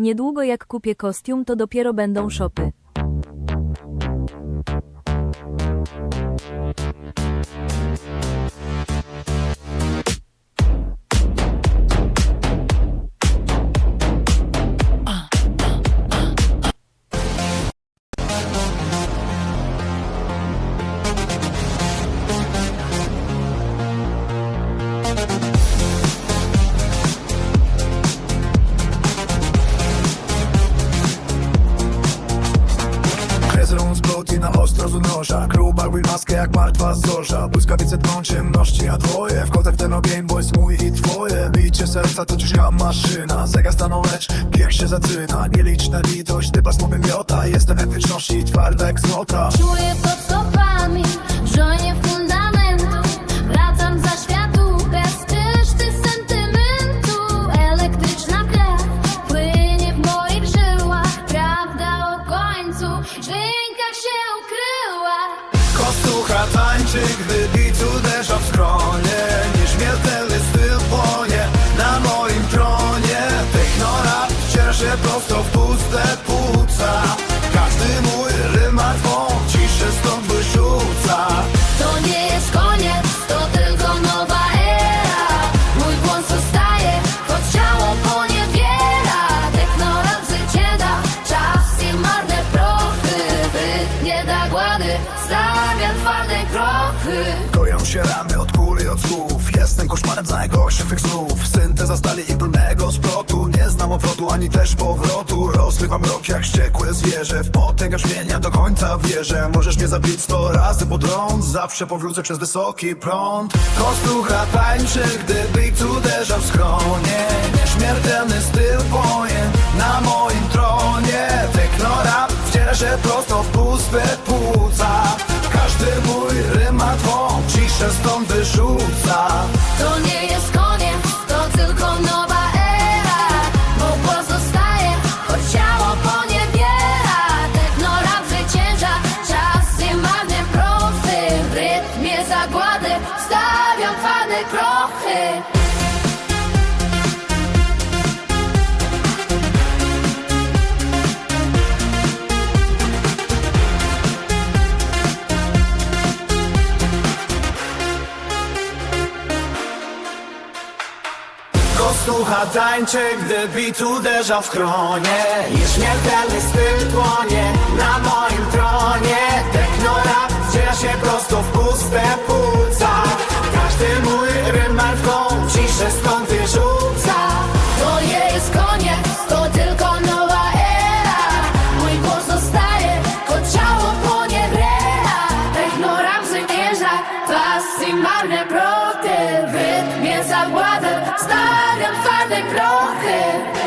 Niedługo jak kupię kostium, to dopiero będą szopy. Na ostro z noża. Gruba robi maskę jak martwa zorza Błyskawice dną ciemności, a dwoje Wchodzę w ten ogień, bo jest mój i twoje. Bicie serca to ciężka maszyna. Zegar stanął, lecz bieg się zaczyna. Nieliczna litość, ty pasmowy miota. Jestem jak wieczności, twarda jak złota. Czuję pod Tańczy, gdy bit uderza w skronie Nieśmiertelny styl płonie na moim tronie. Technorap się prosto w puste płuca. Każdy mój rym ma twą ciszę stąd wyrzuca. To nie jest koniec, to tylko nowa era. Mój głos zostaje, choć ciało poniewiera Technorap zwycięża, czas i marne prochy. Rytm nie da głady, stawia twarde krochy Goją się ramy od kuli, od słów. Jestem koszmarem z najgorszych snów. Synteza stali i brudnego splotu. Nie znam obrotu, ani też powrotu. Rozrywam rok jak wściekłe zwierzę. W potęgę zmienia do końca wierzę. Możesz mnie zabić sto razy pod rąd Zawsze powrócę przez wysoki prąd. Kostucha tańczy, gdy beat uderza w skronie. Nieśmiertelny styl na moim tronie. Technorap wciera się prosto wyrzuca To nie jest koniec, to tylko nowa era. Bo głos zostaje, choć ciało poniewiera Technorap zwycięża, czas i marne prochy W rytmie zagłady stawiam twarde krochy Kostucha tańczy, gdy bit uderza w chronie Nieśmiertelny styl płonie na moim tronie. Technorap wciera się prosto w puste płuca. Każdy mój rym martwą ciszę stąd wyrzuca To nie jest koniec, to tylko nowa era. Mój głos zostaje, choć ciało poniewiera Technorap zwycięża, czas i marne prochy W rytmie zagładę stawiam twarde prochy